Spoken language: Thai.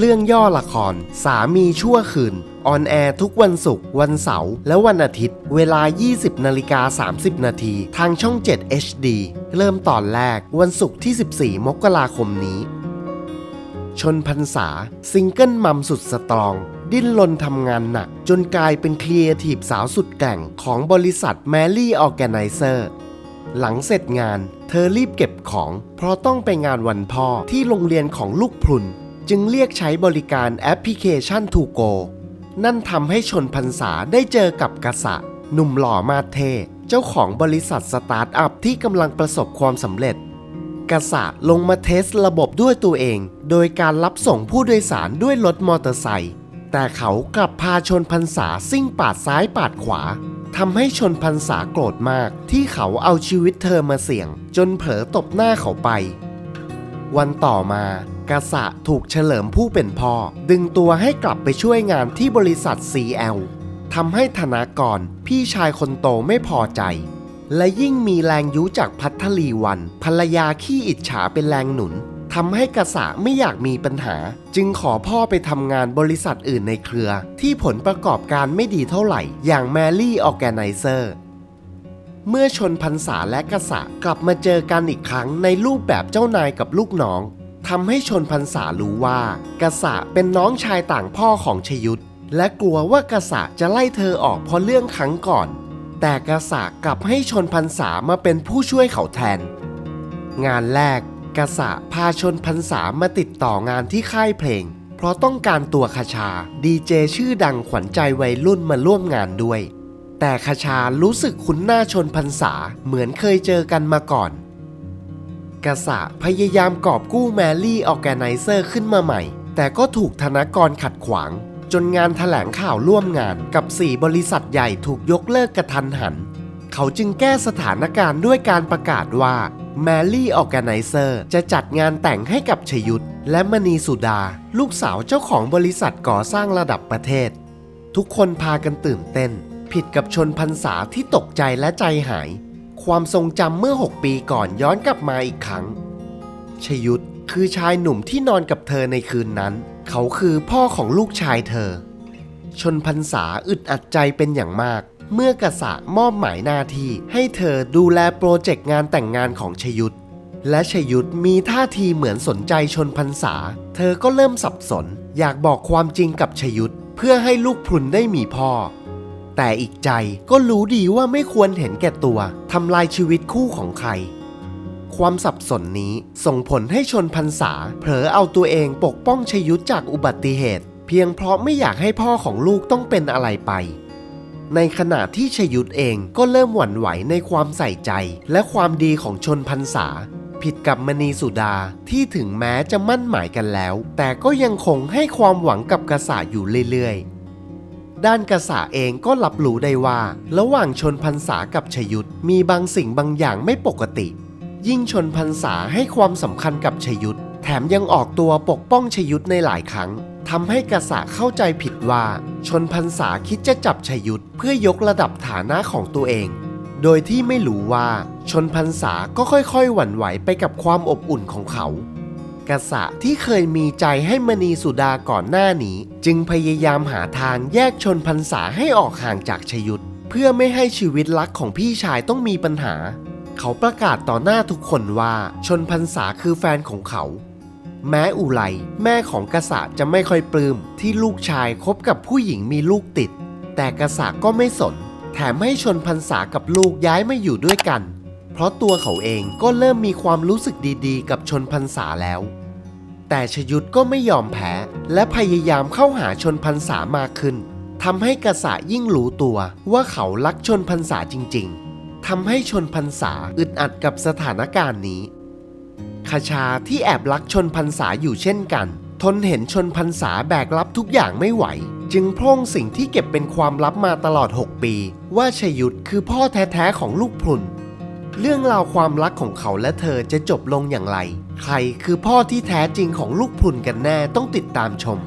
เรื่องย่อละคร สามีชั่วคืน ออนแอร์ทุกวันศุกร์วันเสาร์และวันอาทิตย์ เวลา 20นาฬิกา30 นาทีทางช่อง 7 HD เริ่มตอนแรกวันศุกร์ที่ 14 มกราคมนี้ ชนพันษา ซิงเกิลมัมสุดสตรอง ดิ้นรนทำงานหนัก จนกลายเป็นครีเอทีฟสาวสุดแกร่งของบริษัทแมรี่ออแกไนเซอร์หลังเสร็จงาน เธอรีบเก็บของ เพราะต้องไปงานวันพ่อที่โรงเรียนของลูกพรุน จึงเรียกใช้บริการแอปพลิเคชัน To Go นั่นทำให้ชนพันษาได้เจอกับกษะหนุ่มหล่อมาเท เจ้าของบริษัทสตาร์ทอัพที่กำลังประสบความสำเร็จ กษะลงมาเทสระบบด้วยตัวเอง โดยการรับส่งผู้โดยสารด้วยรถมอเตอร์ไซค์แต่เขากลับพาชนพันษาซิ่งปาดซ้ายปาดขวาทำให้ชนพันษาโกรธมากที่เขาเอาชีวิตเธอมาเสี่ยง จนเผลอตบหน้าเขาไป วันต่อมา กษะถูกเฉลิมผู้เป็นพ่อ ดึงตัวให้กลับไปช่วยงานที่บริษัท CL ทำให้ธนากรพี่ชายคนโตไม่พอใจ และยิ่งมีแรงยุจากพัทลีวัน ภรรยาขี้อิจฉาเป็นแรงหนุนทำให้กษะไม่อยากมีปัญหา จึงขอพ่อไปทำงานบริษัทอื่นในเครือ ที่ผลประกอบการไม่ดีเท่าไหร่ อย่างแมรี่ออแกไนเซอร์เมื่อชนพันษาและกษะกลับมาเจอกันอีกครั้งในรูปแบบเจ้านายกับลูกน้อง ทำให้ชนพันษารู้ว่ากษะเป็นน้องชายต่างพ่อของชยุทธและกลัวว่ากษะจะไล่เธอออกเพราะเรื่องครั้งก่อน แต่กษะกลับให้ชนพันษามาเป็นผู้ช่วยเขาแทน งานแรกกษะพาชนพันษามาติดต่องานที่ค่ายเพลง เพราะต้องการตัวคชาดีเจชื่อดังขวัญใจวัยรุ่นมาร่วมงานด้วย แต่คชารู้สึกคุ้นหน้าชนพันษาเหมือนเคยเจอกันมาก่อน กษะพยายามกอบกู้แมรี่ออแกไนเซอร์ขึ้นมาใหม่ แต่ก็ถูกธนากรขัดขวาง จนงานถแถลงข่าวร่วมงานกับ 4 บริษัทใหญ่ถูกยกเลิกกระทันหัน เขาจึงแก้สถานการณ์ด้วยการประกาศว่าแมรี่ออแกไนเซอร์จะจัดงานแต่งให้กับชยุทธและมณีสุดา ลูกสาวเจ้าของบริษัทก่อสร้างระดับประเทศ ทุกคนพากันตื่นเต้น ผิดกับชนพันษาที่ตกใจและใจหาย ความทรงจำเมื่อ 6 ปีก่อนย้อนกลับมาอีกครั้ง ชยุทธคือชายหนุ่มที่นอนกับเธอในคืนนั้น เขาคือพ่อของลูกชายเธอ ชนพันษาอึดอัดใจเป็นอย่างมาก เมื่อกษะมอบหมายหน้าที่ให้เธอดูแลโปรเจกต์งานแต่งงานของชยุทธและชยุทธมีท่าทีเหมือนสนใจชนพันษา เธอก็เริ่มสับสน อยากบอกความจริงกับชยุทธเพื่อให้ลูกพรุนได้มีพ่อ แต่อีกใจก็รู้ดีว่าไม่ควรเห็นแก่ตัวทำลายชีวิตคู่ของใคร ความสับสนนี้ส่งผลให้ชนพันษาเผลอเอาตัวเองปกป้องชยุทธจากอุบัติเหตุ เพียงเพราะไม่อยากให้พ่อของลูกต้องเป็นอะไรไป ในขณะที่ชยุทธเองก็เริ่มหวั่นไหวในความใส่ใจและความดีของชนพันษาผิดกับมณีสุดาที่ถึงแม้จะมั่นหมายกันแล้ว แต่ก็ยังคงให้ความหวังกับกษัตริย์อยู่เรื่อยๆ ด้านกษาเองก็รับรู้ได้ว่า ระหว่างชนพันษากับชยุทธมีบางสิ่งบางอย่างไม่ปกติ ยิ่งชนพันษาให้ความสำคัญกับชยุทธแถมยังออกตัวปกป้องชยุทธในหลายครั้งทำให้กษาเข้าใจผิดว่า ชนพันษาคิดจะจับชยุทธเพื่อยกระดับฐานะของตัวเอง โดยที่ไม่รู้ว่าชนพันษาก็ค่อยๆ หวั่นไหวไปกับความอบอุ่นของเขา กษะที่เคยมีใจให้มณีสุดาก่อนหน้านี้ จึงพยายามหาทางแยกชนพันษาให้ออกห่างจากชยุทธเพื่อไม่ให้ชีวิตรักของพี่ชายต้องมีปัญหา เขาประกาศต่อหน้าทุกคนว่าชนพันษาคือแฟนของเขา แม้อุไลแม่ของกษะจะไม่ค่อยปลื้มที่ลูกชายคบกับผู้หญิงมีลูกติด แต่กษะก็ไม่สน แถมให้ชนพันษากับลูกย้ายมาอยู่ด้วยกัน เพราะตัวเขาเองก็เริ่มมีความรู้สึกดีๆ กับชนพันษาแล้ว แต่ชยุทธก็ไม่ยอมแพ้ และพยายามเข้าหาชนพันษามากขึ้นทำให้กษะยิ่งรู้ตัวว่าเขารักชนพันษาจริง ๆทำให้ชนพันษาอึดอัดกับสถานการณ์นี้คชาที่แอบรักชนพันษาอยู่เช่นกัน ทนเห็นชนพันษาแบกรับทุกอย่างไม่ไหว จึงพร่งสิ่งที่เก็บเป็นความลับมาตลอด 6 ปี ว่าชยุทธคือพ่อแท้ๆของลูกพรุน เรื่องราวความรักของเขาและเธอจะจบลงอย่างไร ใครคือพ่อที่แท้จริงของลูกพรุนกันแน่ต้องติดตามชม